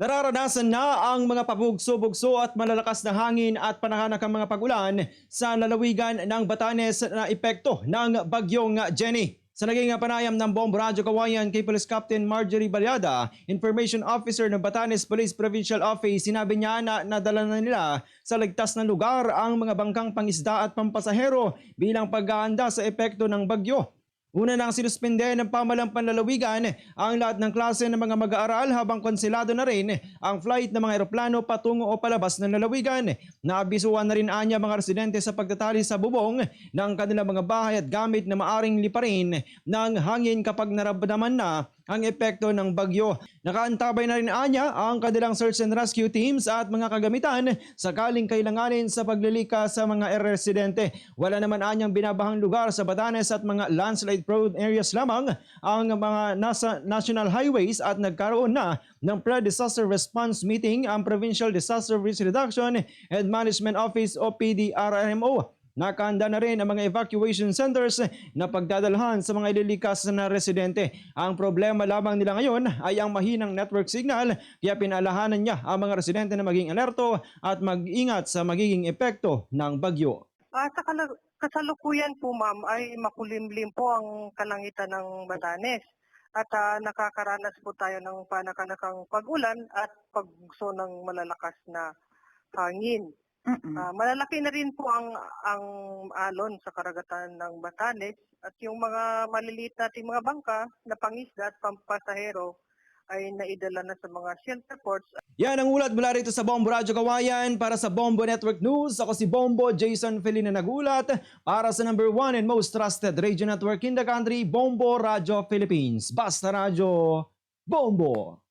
Nararanasan na ang mga pabugso-bugso at malalakas na hangin at panahanakang mga pagulan sa lalawigan ng Batanes na epekto ng bagyong Jenny. Sa naging panayam ng Bombo Radyo Kawayan kay Police Captain Marjorie Balyada, Information Officer ng Batanes Police Provincial Office, sinabi niya na nadala na nila sa ligtas na lugar ang mga bangkang pangisda at pampasahero bilang paghahanda sa epekto ng bagyo. Una nang sinuspende ng pamalang panlalawigan ang lahat ng klase ng mga mag-aaral habang konsilado na rin ang flight ng mga eroplano patungo o palabas ng lalawigan. Naabisuhan na rin anya mga residente sa pagtatali sa bubong ng kanilang mga bahay at gamit na maaring liparin ng hangin kapag naramdaman na ang epekto ng bagyo. Nakaantabay na rin anya ang kanilang search and rescue teams at mga kagamitan sakaling kailanganin sa paglilika sa mga residente. Wala naman anyang binabahang lugar sa Batanes at mga landslide prone areas lamang ang mga nasa national highways at nagkaroon na ng pre-disaster response meeting ang Provincial Disaster Risk Reduction and Management Office o PDRMO. Nakahanda na rin ang mga evacuation centers na pagdadalhan sa mga ililikas na residente. Ang problema lamang nila ngayon ay ang mahinang network signal kaya pinalahanan niya ang mga residente na maging alerto at mag-ingat sa magiging epekto ng bagyo. Ah, sa kasalukuyan po ma'am ay makulimlim po ang kalangitan ng Batanes. At ah, nakakaranas po tayo ng panakanakang pag-ulan at pagso ng malalakas na hangin. Ah, malalaki na rin po ang ang alon sa karagatan ng Batanes at yung mga maliliit nating mga bangka na pangisda at pampasahero ay naidala na sa mga shelter ports Yan ang ulat mula rito sa Bombo Radyo Kawayan para sa Bombo Network News. Ako si Bombo Jason Felina nagulat para sa number one and most trusted radio network in the country, Bombo Radyo Philippines. Basta Radyo, Bombo!